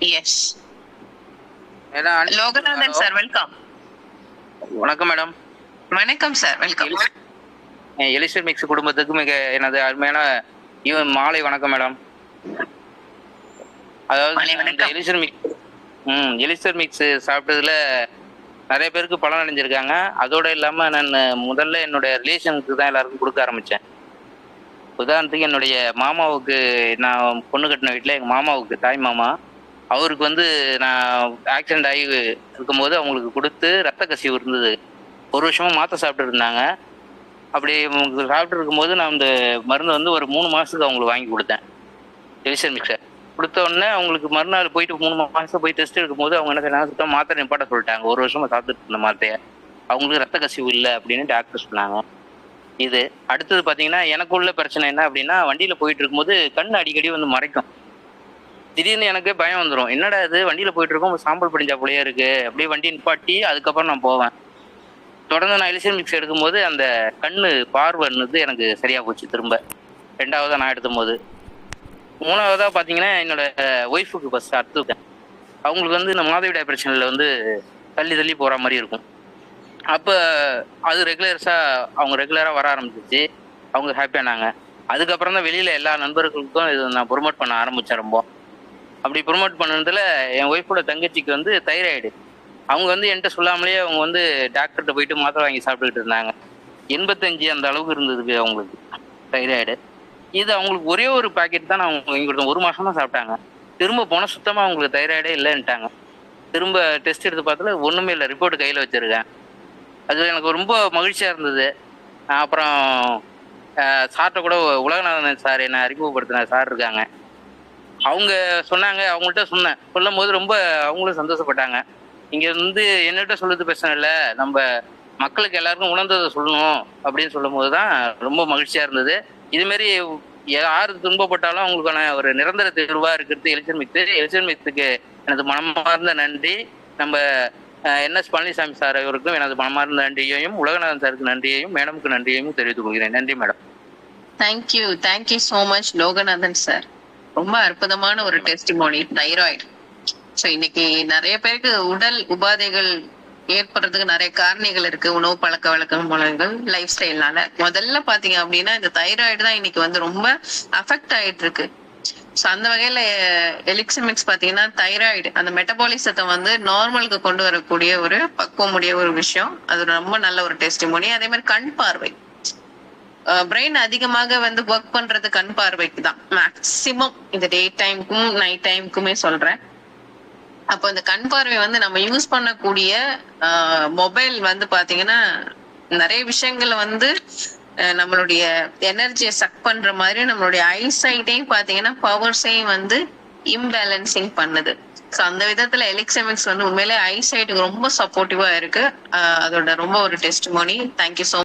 S Loganathan sir welcome வணக்கம் madam. வணக்கம் sir welcome elixir mix குடும்பத்துக்கு மிக எனது அருமையான மாலை வணக்கம் மேடம். அதாவது. எலிசர் மிக்ஸ் ம் எலிசர் மிக்ஸ் சாப்பிட்டதுல நிறைய பேருக்கு பலன் அடைஞ்சிருக்காங்க. அதோட இல்லாம நான் முதல்ல என்னுடைய ரிலேஷனுக்கு தான் எல்லாருக்கும் கொடுக்க ஆரம்பிச்சேன். உதாரணத்துக்கு என்னுடைய மாமாவுக்கு நான் பொண்ணு கட்டின வீட்டில் எங்கள் மாமாவுக்கு தாய் மாமா அவருக்கு வந்து நான் ஆக்சிடென்ட் ஆகி இருக்கும்போது அவங்களுக்கு கொடுத்து ரத்த கசிவு இருந்தது. ஒரு வருஷமாக மாத்திரை சாப்பிட்டு இருந்தாங்க. அப்படி சாப்பிட்டு இருக்கும்போது நான் இந்த மருந்து வந்து ஒரு மூணு மாதத்துக்கு அவங்களுக்கு வாங்கி கொடுத்தேன். எலிசர் மிக்சர் கொடுத்த உடனே அவங்களுக்கு மறுநாள் போயிட்டு மூணு மாதம் போய் டெஸ்ட் எடுக்கும்போது அவங்க என்ன சொன்னாங்க சுத்தம் மாத்திரை நிப்பாட்ட சொல்லிட்டாங்க. ஒரு வருஷமாக சாப்பிட்டுட்டு இருந்த மாத்திரையை அவங்களுக்கு ரத்த கசிவு இல்லை அப்படின்னு டாக்டர் சொன்னாங்க. இது அடுத்தது பார்த்தீங்கன்னா எனக்கு உள்ள பிரச்சனை என்ன அப்படின்னா வண்டியில் போயிட்டு இருக்கும்போது கண் அடிக்கடி வந்து மறைக்கும். திடீர்னு எனக்கு பயம் வந்துடும் என்னடா இது? வண்டியில் போயிட்டு இருக்கோம் சாம்பல் படிஞ்சா போலயே இருக்கு. அப்படியே வண்டி நிப்பாட்டி அதுக்கப்புறம் நான் போவேன். தொடர்ந்து நான் எலிசியன் மிக்ஸ் எடுக்கும்போது அந்த கண்ணு பார்வைன்னுது எனக்கு சரியா போச்சு திரும்ப. ரெண்டாவதாக நான் எடுத்தும் போது மூணாவதாக பார்த்தீங்கன்னா என்னோட ஒய்ஃபுக்கு ஃபர்ஸ்ட் அறுத்துட்டேன் அவங்களுக்கு வந்து இந்த மாதவிடாய் பிரச்சனையில் வந்து தள்ளி தள்ளி போகிற மாதிரி இருக்கும். அப்போ அது ரெகுலர்ஸாக அவங்க ரெகுலராக வர ஆரம்பிச்சிச்சு அவங்க ஹாப்பியானாங்க அதுக்கப்புறம் தான் வெளியில் எல்லா நண்பர்களுக்கும் இது நான் ப்ரொமோட் பண்ண ஆரம்பித்தேன் ரொம்ப. அப்படி ப்ரொமோட் பண்ணதுல என் ஒய்ஃபோட தங்கச்சிக்கு வந்து தைராய்டு அவங்க வந்து என்கிட்ட சொல்லாமலேயே அவங்க வந்து டாக்டர்கிட்ட போயிட்டு மாத்திரை வாங்கி சாப்பிட்டுக்கிட்டு இருந்தாங்க. எண்பத்தஞ்சு அந்த அளவுக்கு இருந்ததுக்கு அவங்களுக்கு தைராய்டு இது அவங்களுக்கு ஒரே ஒரு பாக்கெட் தான் நான் அவங்க வாங்கி கொடுத்தேன் ஒரு மாதம் தான் சாப்பிட்டாங்க. திரும்ப போனால் சுத்தமாக அவங்களுக்கு தைராய்டே இல்லைன்ட்டாங்க திரும்ப டெஸ்ட் எடுத்து பார்த்ததுல ஒன்றுமே இல்லை. ரிப்போர்ட் கையில் வச்சுருக்கேன். அது எனக்கு ரொம்ப மகிழ்ச்சியாக இருந்தது. அப்புறம் சார்கிட்ட கூட உலகநாதன் சார் என்னை அறிமுகப்படுத்தின சார் இருக்காங்க. அவங்க சொன்னாங்க அவங்கள்ட்ட சொன்னேன். சொல்லும் போது ரொம்ப அவங்களும் சந்தோஷப்பட்டாங்க. இங்க வந்து என்னகிட்ட சொல்லுறது பிரச்சனை இல்லை. நம்ம மக்களுக்கு எல்லாருக்கும் உணர்ந்ததை சொல்லணும் அப்படின்னு சொல்லும் போது தான் ரொம்ப மகிழ்ச்சியா இருந்தது. இது மாதிரி யாரு துன்பப்பட்டாலும் அவங்களுக்கான ஒரு நிரந்தர தீர்வா இருக்கிறது எலிசன் மித்து. எலிசன் எனது மனமார்ந்த நன்றி. நம்ம என்எஸ் பழனிசாமி சார் அவருக்கும் எனது மனமார்ந்த நன்றியையும் உலகநாதன் சாருக்கு நன்றியையும் மேடமுக்கு நன்றியையும் தெரிவித்துக் கொள்கிறேன். நன்றி madam. Thank you thank you so much Loganathan sir. ரொம்ப அற்புதமான ஒரு டெஸ்டிமோனி தைராய்டு ஸோ இன்னைக்கு நிறைய பேருக்கு உடல் உபாதைகள் ஏற்படுறதுக்கு நிறைய காரணிகள் இருக்கு உணவு பழக்க வழக்க மூலங்கள் லைஃப் ஸ்டைல்னால முதல்ல பாத்தீங்க அப்படின்னா இந்த தைராய்டு தான் இன்னைக்கு வந்து ரொம்ப அஃபெக்ட் ஆயிட்டு இருக்கு. ஸோ அந்த வகையில எலிக்சமிக்ஸ் பாத்தீங்கன்னா தைராய்டு அந்த மெட்டபாலிசத்தை வந்து நார்மலுக்கு கொண்டு வரக்கூடிய ஒரு பக்குவமுடைய ஒரு விஷயம். அது ரொம்ப நல்ல ஒரு டெஸ்டிமோனி அதே மாதிரி கண் பார்வை. பிரெயின் அதிகமாக வந்து ஒர்க் பண்றது கண் பார்வைக்கு தான் மேக்சிமம் இந்த டே டைம்க்கும் நைட் டைம்க்குமே சொல்றேன். அப்போ இந்த கண் பார்வை வந்து நம்ம யூஸ் பண்ணக்கூடிய மொபைல் வந்து பாத்தீங்கன்னா நிறைய விஷயங்கள் வந்து நம்மளுடைய எனர்ஜியை சக் பண்ற மாதிரி நம்மளுடைய ஐசைட்டையும் பாத்தீங்கன்னா பவர்ஸையும் வந்து இம்பேலன்சிங் பண்ணுது. ஸோ அந்த விதத்துல எலிக்சமிக்ஸ் வந்து உண்மையிலே ஐசைட்டுக்கு ரொம்ப சப்போர்ட்டிவா இருக்கு. அதோட ரொம்ப ஒரு டெஸ்ட் மோனி தேங்க்யூ ஸோ